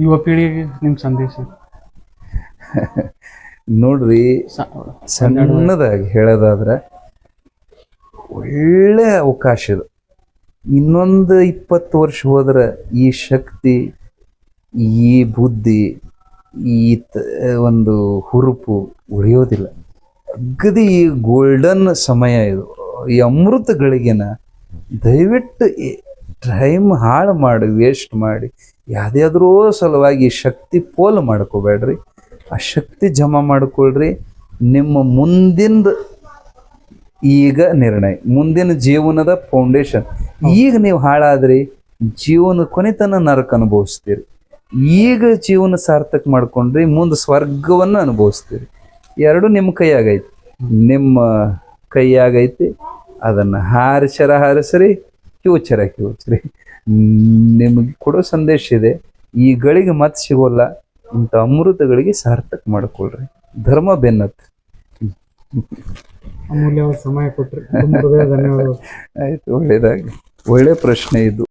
ಯುವ ಪೀಳಿಗೆಗೆ ನಿಮ್ಮ ಸಂದೇಶ? ನೋಡ್ರಿ ಸಣ್ಣದಾಗಿ ಹೇಳೋದಾದ್ರೆ ಒಳ್ಳೆ ಅವಕಾಶ ಇದು. ಇನ್ನೊಂದು ಇಪ್ಪತ್ತು ವರ್ಷ ಹೋದ್ರೆ ಈ ಶಕ್ತಿ ಈ ಬುದ್ಧಿ ಈ ಒಂದು ಹುರುಪು ಉಳಿಯೋದಿಲ್ಲ. ಅಗದಿ ಗೋಲ್ಡನ್ ಸಮಯ ಇದು. ಈ ಅಮೃತಗಳಿಗೆನ ದಯವಿಟ್ಟು ಟೈಮ್ ಹಾಳು ಮಾಡಿ ವೇಸ್ಟ್ ಮಾಡಿ ಯಾವುದಾದ್ರೂ ಸಲುವಾಗಿ ಶಕ್ತಿ ಪೋಲು ಮಾಡ್ಕೋಬೇಡ್ರಿ. ಆ ಶಕ್ತಿ ಜಮಾ ಮಾಡ್ಕೊಳ್ರಿ. ನಿಮ್ಮ ಮುಂದಿನ ಈಗ ನಿರ್ಣಯ, ಮುಂದಿನ ಜೀವನದ ಫೌಂಡೇಶನ್ ಈಗ ನೀವು ಹಾಳಾದ್ರಿ, ಜೀವನ ಕೊನೆತನ ನರಕ ಅನುಭವಿಸ್ತೀರಿ. ಈಗ ಜೀವನ ಸಾರ್ಥಕ ಮಾಡ್ಕೊಂಡ್ರಿ, ಮುಂದೆ ಸ್ವರ್ಗವನ್ನು ಅನುಭವಿಸ್ತೀರಿ. ಎರಡು ನಿಮ್ಮ ಕೈಯಾಗೈತಿ. ನಿಮ್ಮ ಕೈಯಾಗೈತಿ, ಅದನ್ನು ಹಾರಿಸರ ಹಾರಿಸ್ರಿ ಕಿವುಚರ ಕಿವುಚ್ರಿ ನಿಮಗೆ ಕೊಡೋ ಸಂದೇಶ ಇದೆ ಈ ಗಳಿಗೆ ಮತ್ತೆ ಸಿಗೋಲ್ಲ ಇಂಥ ಅಮೃತಗಳಿಗೆ ಸಾರ್ಥಕ ಮಾಡ್ಕೊಳ್ರಿ. ಧರ್ಮ ಬೆನ್ನತ್. ಅಮೂಲ್ಯವಾದ ಸಮಯ ಕೊಟ್ಟರೆ ಆಯ್ತು ಒಳ್ಳೇದಾಗಿ ಒಳ್ಳೆ ಪ್ರಶ್ನೆ ಇದು.